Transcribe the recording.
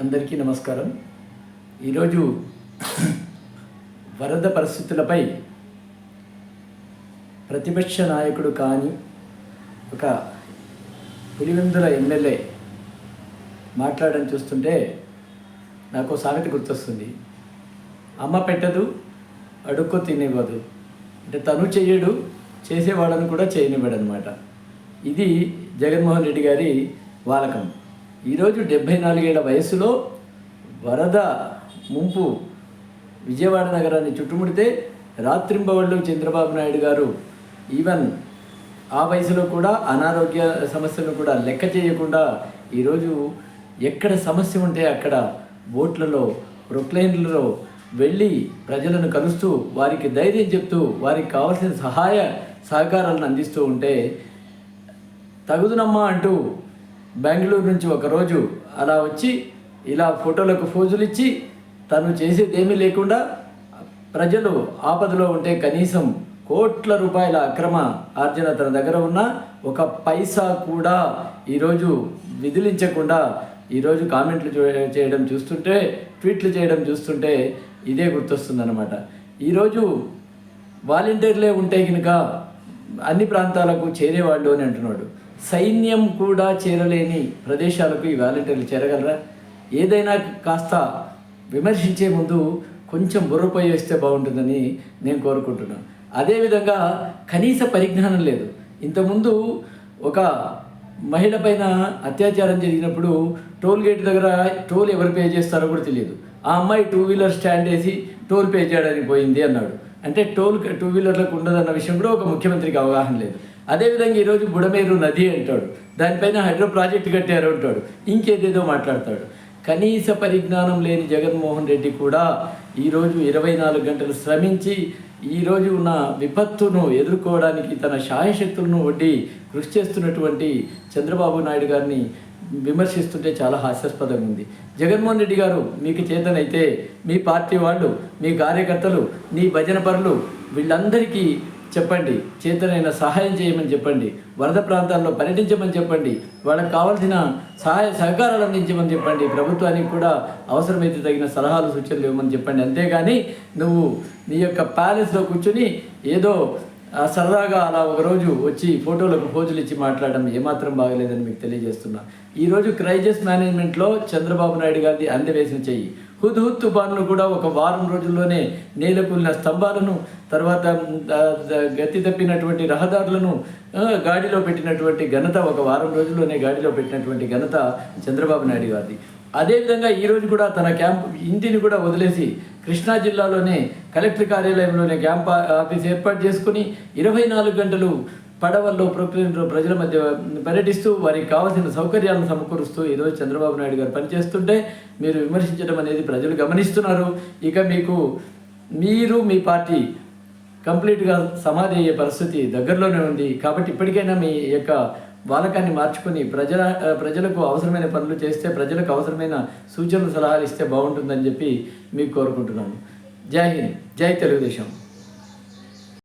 అందరికీ నమస్కారం. ఈరోజు వరద పరిస్థితులపై ప్రతిపక్ష నాయకుడు కానీ ఒక పులివెందుల ఎమ్మెల్యే మాట్లాడడం చూస్తుంటే నాకు సామెత గుర్తొస్తుంది. అమ్మ పెట్టదు అడుక్కో తినివ్వదు. అంటే తను చెయ్యడు చేసేవాళ్ళను కూడా చేయనివ్వడు అనమాట ఇది జగన్మోహన్ రెడ్డి గారి వాలకం. ఈరోజు డెబ్భై నాలుగేళ్ళ వయసులో వరద ముంపు విజయవాడ నగరాన్ని చుట్టుముడితే రాత్రింబవళ్ళు చంద్రబాబు నాయుడు గారు ఈవెన్ ఆ వయసులో కూడా అనారోగ్య సమస్యలను కూడా లెక్క చేయకుండా ఈరోజు ఎక్కడ సమస్య ఉంటే అక్కడ బోట్లలో ప్రొక్లైన్లలో వెళ్ళి ప్రజలను కలుస్తూ వారికి ధైర్యం చెప్తూ వారికి కావాల్సిన సహాయ సహకారాలను అందిస్తూ ఉంటే తగుదునమ్మా అంటూ బెంగళూరు నుంచి ఒకరోజు అలా వచ్చి ఇలా ఫోటోలకు ఫోజులు ఇచ్చి తను చేసేదేమీ లేకుండా ప్రజలు ఆపదలో ఉంటే కనీసం కోట్ల రూపాయల అక్రమ ఆర్జన తన దగ్గర ఉన్న ఒక పైసా కూడా ఈరోజు విధిలించకుండా ఈరోజు కామెంట్లు చేయడం చూస్తుంటే ట్వీట్లు చేయడం చూస్తుంటే ఇదే గుర్తొస్తుందన్నమాట. ఈరోజు వాలంటీర్లే ఉంటే కనుక అన్ని ప్రాంతాలకు చేరేవాళ్ళు అని అంటున్నాడు. సైన్యం కూడా చేరలేని ప్రదేశాలకు ఈ వాలంటీర్లు చేరగలరా? ఏదైనా కాస్త విమర్శించే ముందు కొంచెం బుర్రపై వేస్తే బాగుంటుందని నేను కోరుకుంటున్నాను. అదేవిధంగా కనీస పరిజ్ఞానం లేదు. ఇంతకుముందు ఒక మహిళ పైన అత్యాచారం జరిగినప్పుడు టోల్ గేట్ దగ్గర టోల్ ఎవరు పే చేస్తారో కూడా తెలియదు. ఆ అమ్మాయి టూ వీలర్ స్టాండ్ వేసి టోల్ పే చేయడానికి పోయింది అన్నాడు. అంటే టోల్ టూ వీలర్లకు ఉండదన్న విషయం కూడా ఒక ముఖ్యమంత్రికి అవగాహన లేదు. అదేవిధంగా ఈరోజు బుడమేరు నది అంటాడు. దానిపైన హైడ్రో ప్రాజెక్ట్ కట్టారు అంటాడు. ఇంకేదేదో మాట్లాడతాడు. కనీస పరిజ్ఞానం లేని జగన్మోహన్ రెడ్డి కూడా ఈరోజు ఇరవై నాలుగు గంటలు శ్రమించి ఈరోజు ఉన్న విపత్తును ఎదుర్కోవడానికి తన శాయశక్తులను వడ్డి కృషి చేస్తున్నటువంటి చంద్రబాబు నాయుడు గారిని విమర్శిస్తుంటే చాలా హాస్యాస్పదంగా ఉంది. జగన్మోహన్ రెడ్డి గారు మీకు చేతనైతే మీ పార్టీ వాళ్ళు మీ కార్యకర్తలు నీ భజన పరులు వీళ్ళందరికీ చెప్పండి. చేతనైనా సహాయం చేయమని చెప్పండి. వరద ప్రాంతాల్లో పర్యటించమని చెప్పండి. వాళ్ళకి కావాల్సిన సహాయ సహకారాలు అందించమని చెప్పండి. ప్రభుత్వానికి కూడా అవసరమైతే తగిన సలహాలు సూచనలు ఇవ్వమని చెప్పండి. అంతేగాని నువ్వు నీ యొక్క ప్యాలెస్లో కూర్చొని ఏదో సరదాగా అలా ఒకరోజు వచ్చి ఫోటోలకు పోజులు ఇచ్చి మాట్లాడడం ఏమాత్రం బాగలేదని మీకు తెలియజేస్తున్నా. ఈరోజు క్రైజెస్ మేనేజ్మెంట్లో చంద్రబాబు నాయుడు గారిది అందవేసిన చెయ్యి. హుద్హుద్ తుఫాన్ను కూడా ఒక వారం రోజుల్లోనే నేలకూలిన స్తంభాలను తర్వాత గతి తప్పినటువంటి రహదారులను గాడిలో పెట్టినటువంటి ఘనత ఒక వారం రోజుల్లోనే గాడిలో పెట్టినటువంటి ఘనత చంద్రబాబు నాయుడు గారిది. అదేవిధంగా ఈరోజు కూడా తన క్యాంప్ ఇంటిని కూడా వదిలేసి కృష్ణా జిల్లాలోనే కలెక్టర్ కార్యాలయంలోనే క్యాంప్ ఆఫీస్ ఏర్పాటు చేసుకుని ఇరవై నాలుగు గంటలు పడవల్లో ప్రొక్లైన్లో ప్రజల మధ్య పర్యటిస్తూ వారికి కావాల్సిన సౌకర్యాలను సమకూరుస్తూ ఈరోజు చంద్రబాబు నాయుడు గారు పనిచేస్తుంటే మీరు విమర్శించడం అనేది ప్రజలు గమనిస్తున్నారు. ఇక మీకు మీరు మీ పార్టీ కంప్లీట్గా సమాధి అయ్యే పరిస్థితి దగ్గరలోనే ఉంది. కాబట్టి ఇప్పటికైనా మీ యొక్క వాలకాన్ని మార్చుకొని ప్రజల ప్రజలకు అవసరమైన పనులు చేస్తే ప్రజలకు అవసరమైన సూచనలు సలహాలు ఇస్తే బాగుంటుందని చెప్పి మీకు కోరుకుంటున్నాను. జై హింద్. జై తెలుగుదేశం.